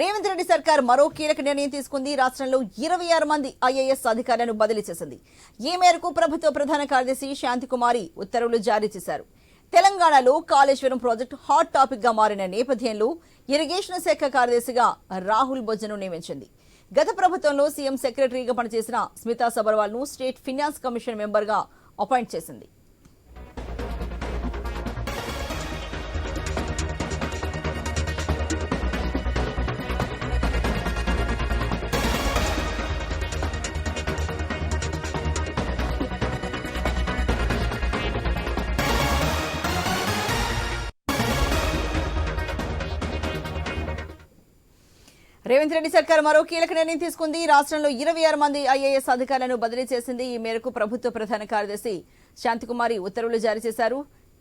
రేవంత్ రెడ్డి సర్కార్ మరో కీలక నిర్ణయం తీసుకుంది. రాష్ట్రంలో ఇరవై ఆరు మంది ఐఏఎస్ అధికారులను బదిలీ చేసింది. ఈ మేరకు ప్రభుత్వ ప్రధాన కార్యదర్శి శాంతికుమారి ఉత్తర్వులు జారీ చేశారు. తెలంగాణలో కాళేశ్వరం ప్రాజెక్టు హాట్ టాపిక్గా మారిన నేపథ్యంలో ఇరిగేషన్ శాఖ కార్యదర్శిగా రాహుల్ బొజ్జను నియమించింది. గత ప్రభుత్వంలో సీఎం సెక్రటరీగా పనిచేసిన స్మితా సబర్వాల్ను స్టేట్ ఫినాన్స్ కమిషన్ మెంబర్గా అపాయింట్ చేసింది. రేవంత్ రెడ్డి సర్కార్ మరో కీలక నిర్ణయం తీసుకుంది. రాష్ట్రంలో ఇరవై ఆరు మంది ఐఏఎస్ అధికారులను బదిలీ చేసింది ఈ మేరకు ప్రభుత్వ ప్రధాన కార్యదర్శి శాంతికుమారి ఉత్తర్వులు జారీ చేశారు.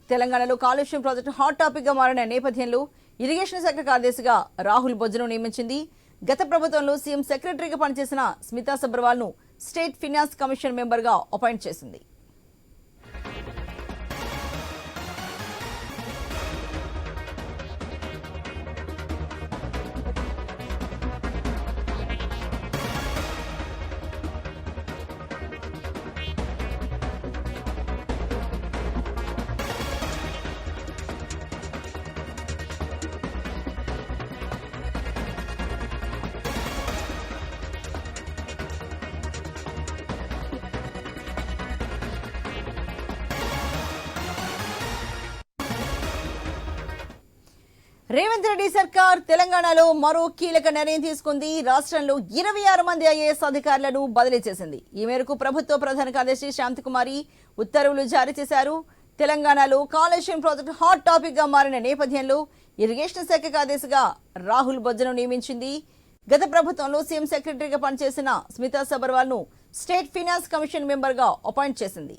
తెలంగాణలో కాలుష్యం ప్రాజెక్టు హాట్ టాపిక్గా మారిన నేపథ్యంలో ఇరిగేషన్ శాఖ కార్యదర్శిగా రాహుల్ బొజ్జను నియమించింది. గత ప్రభుత్వంలో సీఎం సెక్రటరీగా పనిచేసిన స్మితా సబర్వాల్ను స్టేట్ ఫినాన్స్ కమిషన్ మెంబర్గా అపాయింట్ చేసింది. రేవంత్ రెడ్డి సర్కార్ తెలంగాణలో మరో కీలక నిర్ణయం తీసుకుంది. రాష్ట్రంలో ఇరవై ఆరు మంది ఐఏఎస్ అధికారులను బదిలీ చేసింది. ఈ మేరకు ప్రభుత్వ ప్రధాన కార్యదర్శి శాంతికుమారి ఉత్తర్వులు జారీ చేశారు. తెలంగాణలో కాళేశ్వరం ప్రాజెక్టు హాట్ టాపిక్గా మారిన నేపథ్యంలో ఇరిగేషన్ శాఖ కార్యదర్శిగా రాహుల్ బొజ్జను నియమించింది. గత ప్రభుత్వంలో సీఎం సెక్రటరీగా పనిచేసిన స్మితా సబర్వాల్ను స్టేట్ ఫైనాన్స్ కమిషన్ మెంబర్గా అపాయింట్ చేసింది.